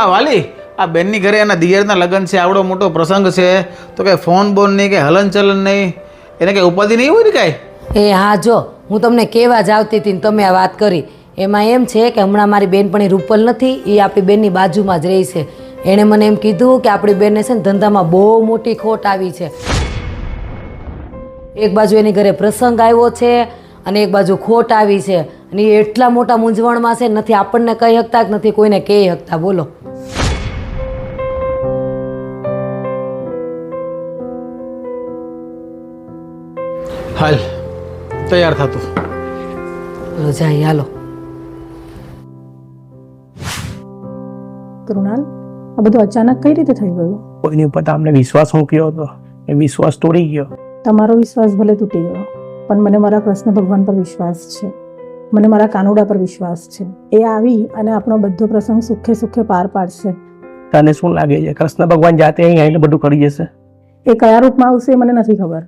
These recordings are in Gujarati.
આ વાલી, આ બેનની ઘરે એના દિયરના લગ્ન છે, આવડો મોટો પ્રસંગ છે. તો કંઈ ફોન બોન નહીં કે હલનચલન નહીં. એને કંઈ ઉપાધિ નહીં હોય ને કાંઈ? એ હા, જો, હું તમને કહેવા જ આવતી હતી ને તમે આ વાત કરી. એમાં એમ છે કે હમણાં મારી બેનપણી રૂપલ નથી એ આપણી બેનની બાજુમાં જ રહી છે. એણે મને એમ કીધું કે આપણી બેનને છે ને ધંધામાં બહુ મોટી ખોટ આવી છે. એક બાજુ એની ઘરે પ્રસંગ આવ્યો છે અને એક બાજુ ખોટ આવી છે. અને એ એટલા મોટા મૂંઝવણમાં છે નથી આપણને કહી શકતા કે નથી કોઈને કહી શકતા. બોલો. હાલ તૈયાર થતું બોલો જાય હાલો. કૃણાલ આ બધું અચાનક કઈ રીતે થઈ ગયું? કોઈની ઉપર તમને વિશ્વાસ મૂક્યો હતો એ વિશ્વાસ તોડી ગયો. તમારો વિશ્વાસ ભલે તૂટી ગયો પણ મને મારા કૃષ્ણ ભગવાન પર વિશ્વાસ છે. મને મારા કાનુડા પર વિશ્વાસ છે. એ આવી અને આપણો બધો પ્રસંગ સુખે સુખે પાર પાડશે. તને શું લાગે છે? કૃષ્ણ ભગવાન જાતે અહીં આવીને બધું કરી જશે? એ કયા રૂપમાં આવશે મને નથી ખબર.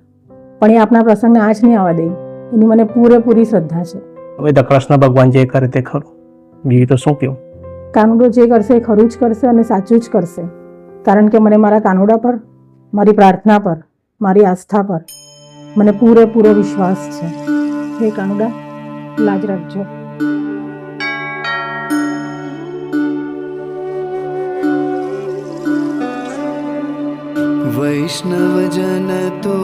પણ એ આપણા પ્રસંગને આંચ નહીં આવવા દે. એની મને પૂરેપૂરી શ્રદ્ધા છે. હવે તો કૃષ્ણ ભગવાન જે કરે તે ખરું. બીજું તો શું કહ્યું કાનુડો જે કરશે એ ખરું જ કરશે અને સાચું જ કરશે. કારણ કે મને મારા કાનુડા પર મારી પ્રાર્થના પર મારી આસ્થા પર મને પૂરેપૂરો વિશ્વાસ છે. હે કાનુડા. લાજ રાખજો વૈષ્ણવજન તો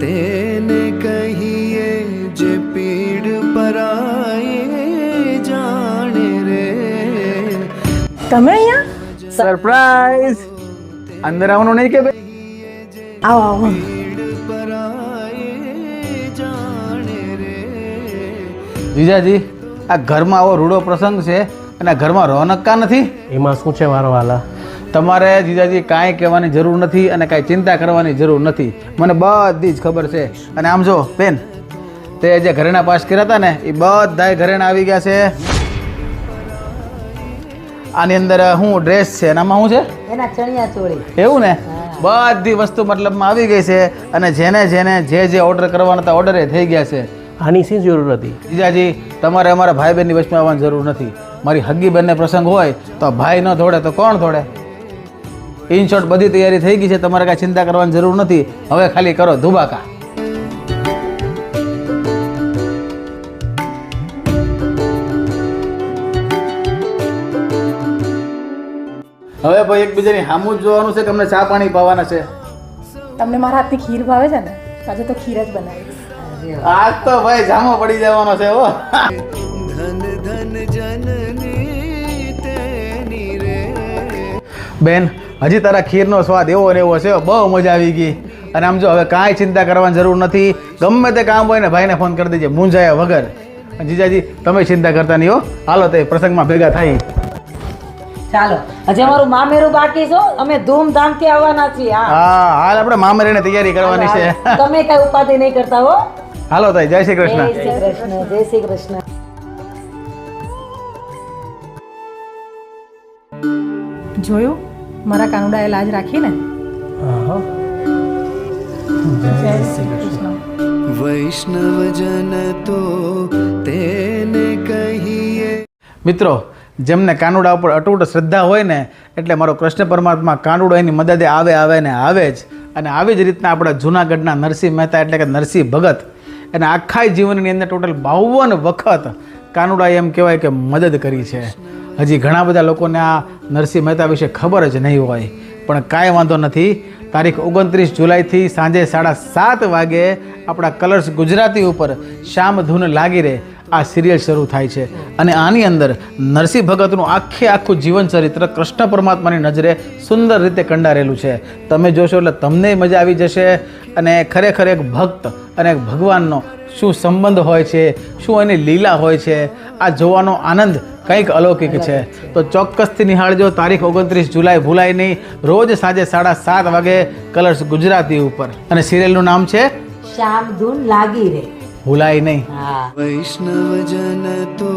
તેને કહીએ જે પીડ પરાય જાણે રે તમે અહીંયા? સરપ્રાઈઝ અંદર આવવાનું નહીં કે બે આવો આવો જીજાજી આ ઘરમાં આવો રૂડો પ્રસંગ છે અને આ ઘરમાં રોનક કા નથી? એમાં શું છે મારો વાલા? તમારે જીજાજી કાંઈ કહેવાની જરૂર નથી અને કાંઈ ચિંતા કરવાની જરૂર નથી. મને બધી જ ખબર છે. અને આમ જો બેન તે જે ઘરેણા પાસ કર્યા હતા ને એ બધા ઘરેણા આવી ગયા છે. આની અંદર શું ડ્રેસ છે અને આમાં શું છે? એના ચણિયા ચોળી. એવું ને? બધી વસ્તુ મતલબમાં આવી ગઈ છે અને જેને જેને જે જે ઓર્ડર કરવાના હતા ઓર્ડર થઈ ગયા છે. આની શી જરૂર હતી? જીજાજી તમારે અમારા ભાઈ બહેનની વચમાં આવવાની જરૂર નથી. મારી હગી બહેનને પ્રસંગ હોય તો ભાઈ ન ધોડે તો કોણ ધોડે ઇન શોર્ટ બધી તૈયારી થઈ ગઈ છે તમારે કાંઈ ચિંતા કરવાની જરૂર નથી. હવે ખાલી કરો ધુબાકા. હવે ભાઈ એકબીજાની સામું જ જોવાનું છે કે અમને ચા પાણી પાવાના છે? તમને મારા હાથની ખીર ભાવે છે ને? આજે તો ખીર જ બનાવીશ. આજ તો ભાઈ જામો પડી જવાનો છે હો. ધન ધન જનની તેની રે. બેન હજી તારા ખીરનો સ્વાદ એવો ને એવો છે બહુ મજા આવી ગઈ. અને આમ જો હવે કાંઈ ચિંતા કરવાની જરૂર નથી. ગમે તે કામ હોય ને ભાઈને ફોન કરી દેજે મૂંઝાયા વગર. જીજાજી તમે ચિંતા કરતા નહીં હો. હાલો તે પ્રસંગમાં ભેગા થાય. ચાલો હજી અમારું મામેરું બાકી છો અમે ધૂમધામથી આવવાના છીએ હા. હા હાલ આપણે મામેરીને તૈયારી કરવાની છે. તમે કઈ ઉપાધિ નહીં કરતા હો. હાલો તાઈ જય શ્રી જય કૃષ્ણ શ્રી કૃષ્ણ જય શ્રી કૃષ્ણ. જોયું? મારા કાનુડાએ લાજ રાખીને? ને જય શ્રી કૃષ્ણ. વૈષ્ણવજન તો તેને કહીએ. મિત્રો જેમને કાનુડા ઉપર અટૂટ શ્રદ્ધા હોય ને એટલે મારો કૃષ્ણ પરમાત્મા કાનુડો એની મદદે આવે આવે ને આવે જ. અને આવી જ રીતના આપણા જૂનાગઢના નરસિંહ મહેતા એટલે કે નરસિંહ ભગત એને આખા જીવનની અંદર ટોટલ બાવન વખત કાનુડાએ એમ કહેવાય કે મદદ કરી છે. હજી ઘણા બધા લોકોને આ નરસિંહ મહેતા વિશે ખબર જ નહીં હોય. પણ કાંઈ વાંધો નથી. તારીખ ઓગણત્રીસ જુલાઈથી સાંજે સાડા સાત વાગે આપણા કલર્સ ગુજરાતી ઉપર શામ ધૂન લાગી રહે. આ સિરિયલ શરૂ થાય છે. અને આની અંદર નરસિંહ ભગતનું આખે આખું જીવન ચરિત્ર કૃષ્ણ પરમાત્માની નજરે સુંદર રીતે કંડારેલું છે. તમે જોશો એટલે તમને મજા આવી જશે. અને ખરેખર એક ભક્ત અને એક ભગવાનનો શું સંબંધ હોય છે, શું એની લીલા હોય છે, આ જોવાનો આનંદ કંઈક અલૌકિક છે. તો ચોક્કસથી નિહાળજો, તારીખ ઓગણત્રીસ જુલાઈ, ભૂલાય નહીં. રોજ સાંજે સાડા સાત વાગે કલર્સ ગુજરાતી ઉપર. અને સિરિયલનું નામ છે શ્યામ ધૂન લાગી રે. ભૂલાય નહીં. વૈષ્ણવ વૈષ્ણવજન તો